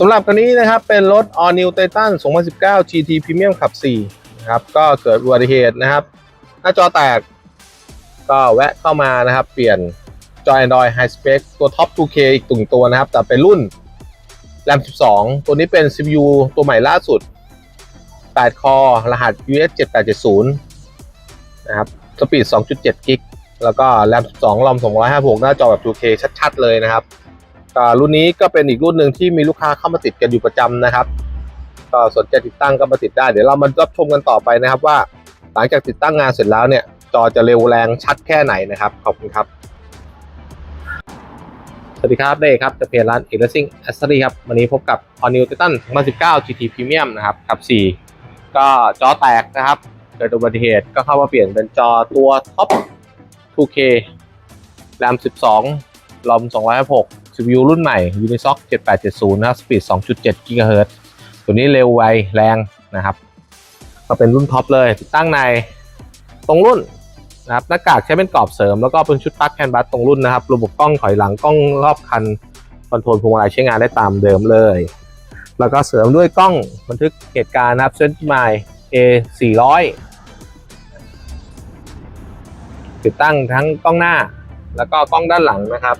สำหรับคันนี้นะครับเป็นรถ All New Titan 2019 GT Premium ขับ 4 นะครับ ก็เกิดอุบัติเหตุนะครับ หน้าจอแตกก็แวะเข้ามานะครับ เปลี่ยนจอ Android High Spec ตัว Top 2K อีกตุ่งตัวนะครับ แต่เป็นรุ่น RAM 12 ตัวนี้เป็น CPU ตัวใหม่ล่าสุด 8 คอรหัส US 7870 นะครับ สปีด 2.7 กิก แล้วก็ RAM 12 ROM 256 หน้าจอแบบ 2K ชัด ๆ เลยนะครับ รุ่นนี้ก็เป็นอีกรุ่นหนึ่งที่มีลูกค้าเข้ามาติดกันอยู่ประจำนะครับก็สนใจติดตั้งก็มาติดได้ เดี๋ยวเรามารับชมกันต่อไปนะครับว่า หลังจากติดตั้งงานเสร็จแล้วเนี่ย จอจะเร็วแรงชัดแค่ไหนนะครับ ขอบคุณครับ สวัสดีครับเด้ครับจะเพจร้านเอ r ซิงแอสเซอรี่ครับ วันนี้พบกับ All New Titan 2019 GT Premium นะครับขับ 4 ก็จอแตกนะครับเกิดอุบัติเหตุก็เข้ามาเปลี่ยนเป็นจอตัวท็อป 2K RAM 12 ROM 256 CPU รุ่นใหม่ Unisoc 7870 นะครับ Speed 2.7 GHz ตัวนี้เร็วไวแรงนะครับ ก็เป็นรุ่นท็อปเลย ติดตั้งในตรงรุ่นนะครับ หน้ากากใช้เป็นกรอบเสริม แล้วก็เป็นชุดปลั๊กแคนบัสตรงรุ่นนะครับ ระบบกล้องถอยหลังกล้องรอบคัน คอนโทรลพวงมาลัยใช้งานได้ตามเดิมเลย แล้วก็เสริมด้วยกล้องบันทึกเหตุการณ์นะครับเซนต์ไมล์ A 400ติดตั้งทั้งกล้องหน้า แล้วก็กล้องด้านหลังนะครับ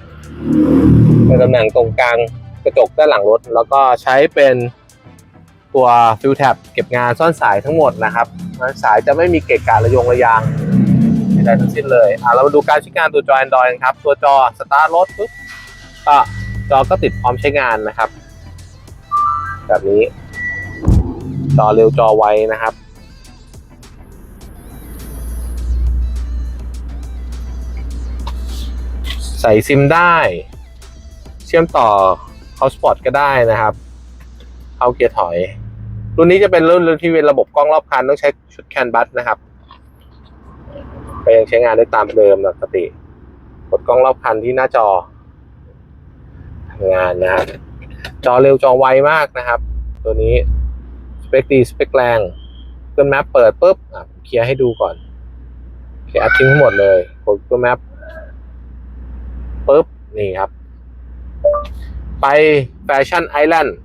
ในตำแหน่งตรงกลางกระจกด้านหลังรถ แล้วก็ใช้เป็นตัวฟิลแท็บเก็บงานซ่อนสายทั้งหมดนะครับสายจะไม่มีเกะกะระยงระยางไม่ได้ทั้งสิ้นเลยอะเรามาดูการใช้งานตัวจอ Android ครับ ตัวจอสตาร์ทรถปุ๊บก็จอก็ติดพร้อมใช้งานนะครับ แบบนี้ จอเร็วจอไวนะครับ ใส่ซิมได้ เชื่อมต่อเข้าสปอร์ตก็ได้นะครับเข้าเกียร์ถอย รุ่นนี้จะเป็นรุ่นที่เป็นระบบกล้องรอบคันต้องใช้ชุดแคนบัสนะครับก็ยังใช้งานได้ตามเดิมปกติกดกล้องรอบคันที่หน้าจอทำงานนะครับจอเร็วจอไวมากนะครับ ตัวนี้สเปคดีสเปคแรงเกินแมปเปิดปุ๊บอะเคลียร์ให้ดูก่อนเคลียร์อัดทิ้งทั้งหมดเลยกดตัวแมป ปุ๊บนี่ครับ ไปแฟชั่นไอแลนด์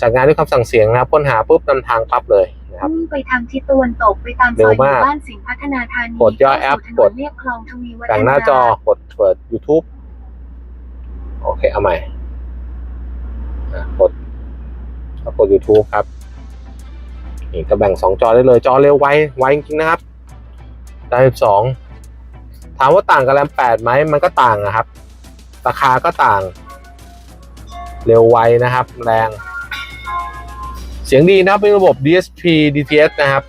สั่งงานด้วยคำสั่งเสียงนะครับค้นหาปุ๊บนำทางปั๊บเลยนะครับมุ่งไปทางทิศตะวันตกไปตามซเร็อวยหมู่มากบ้านสิงห์พัฒนาธานีกดย่อแอปเข้าสู่ถนนกดเรียบคลองทวีวัฒแต่งหน้าจอกดเปิด YouTube โอเค เอาใหม่อะกดก็กด YouTube ครับนี่ก็แบ่งสองจอได้เลย จอเร็วไวไวจริงๆนะครับได้สอง ถามว่าต่างกับแรมแปดไหมมันก็ต่างนะครับ ราคาก็ต่าง เร็วไวนะครับ แรง เสียงดีนะครับเป็นระบบ DSP DTS นะครับ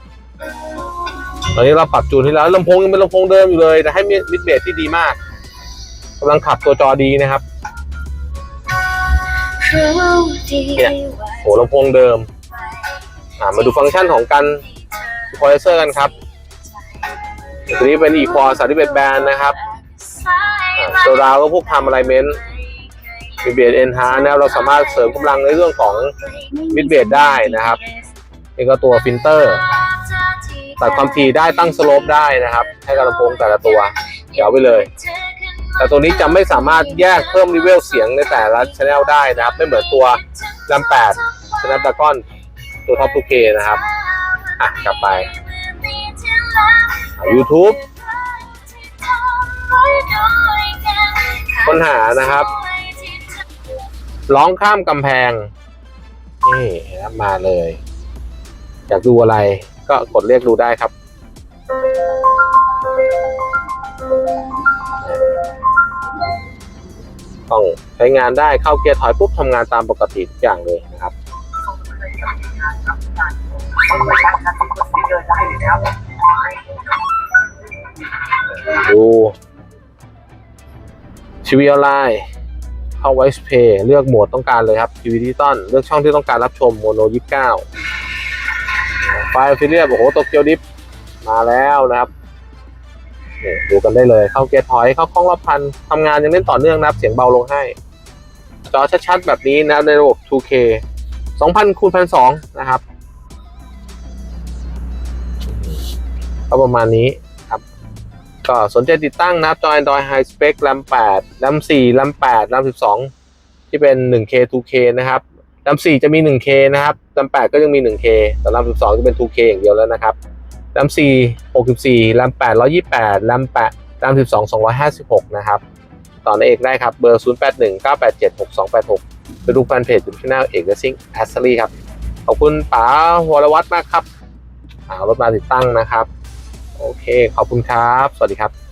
ตอนนี้เราปรับจูนที่แล้วลำโพงยังเป็นลำโพงเดิมอยู่เลย แต่ให้มิดเบสที่ดีมากกำลังขับตัวจอดีนะครับเนี่ยโหลำโพงเดิม มาดูฟังก์ชันของการคอไลเซอร์กันครับ ตัวนี้เป็น Equal 31แบรนด์นะครับโซดาก็พวกทำอะไรเมนต์มีเบสเอ็นฮาร์นะเราสามารถเสริมกำลังในเรื่องของมิดเบสได้นะครับนี่ก็ตัวฟิลเตอร์ตัดความถี่ได้ตั้งสโลปได้นะครับ ให้กับลำโพงแต่ละตัวเดี๋ยวไปเลย แต่ตัวนี้จะไม่สามารถแยกเพิ่มรีเวลเสียงในแต่ละช anel ได้นะครับ ไม่เหมือนตัวลำ8 Snapdragon ตัว Top 2K นะครับ อะกลับไป YouTube ค้นหานะครับ ร้องข้ามกำแพง นี่นะมาเลย อยากดูอะไรก็กดเรียกดูได้ครับ ต้องใช้งานได้เข้าเกียร์ถอยปุ๊บทำงานตามปกติทุกอย่างเลยนะครับ ดูชีวีออนไลน์เข้าไวส์เพย์เลือกโหมดต้องการเลยครับทีวีดิจิตอลเลือกช่องที่ต้องการรับชมโมโน29ไฟล์ฟิเลียบโอ้โหโตเกียวดิฟมาแล้วนะครับนี่ดูกันได้เลยเข้าเกียร์ถอยเข้าคล้องรอบพันทำงานยังเล่นต่อเนื่องนะครับเสียงเบาลงให้ จอชัดๆแบบนี้นับในระบบ 2K 2,000คูณ1,200นะครับก็ประมาณนี้ ก็สนใจติดตั้งนะครับจอ Android High Spec RAM 8 RAM 4 RAM 8 RAM 12 ที่เป็น 1K 2K นะครับลำ4จะมี 1K นะครับลำ8ก็ยังมี 1K แต่ลำ12 จะเป็น 2K อย่างเดียวแล้วนะครับลำ4 64ลำ8 128ลำ8ลำ12 256 นะครับ ต่อในเอกได้ครับ เบอร์ 081 987 6286 ไปดูแฟนเพจยูทูบช anel เอกเลสซิ่งแอสเซอรี่ครับ ขอบคุณป๋าวรวัตรมากครับอ่ารถมาติดตั้งนะครับ โอเค ขอบคุณครับ สวัสดีครับ